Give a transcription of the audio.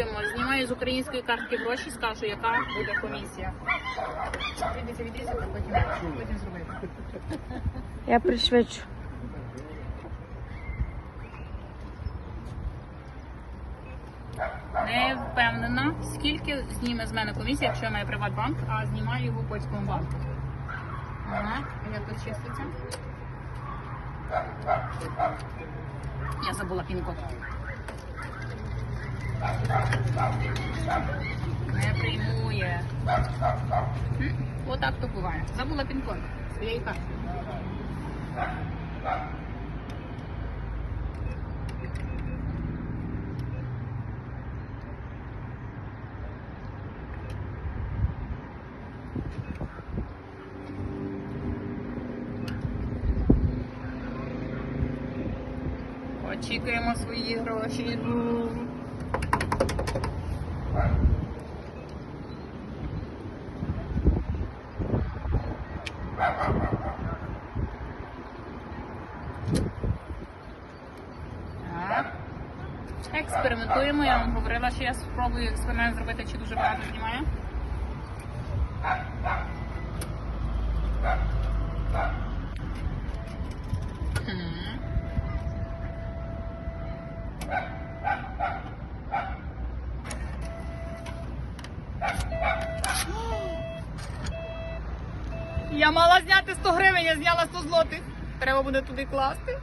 експериментуємо. Знімаю з української картки гроші, скажу, яка буде комісія. Прийдеться відрізати, потім, потім зробити. Я пришвидшу. Не впевнена, скільки зніме з мене комісія, якщо я маю Приватбанк, а знімаю його в польському банку. Ага, як тут чиститься? Я забула пін-код. Не приймує. М, Отак то буває. Забула пін-код своєї карти. Очікуємо свої гроші. Експериментуємо. Я вам говорила, що я спробую експеримент зробити, чи дуже багато знімаю. Я мала зняти 100 гривень, я зняла 100 злотих. Треба буде туди класти.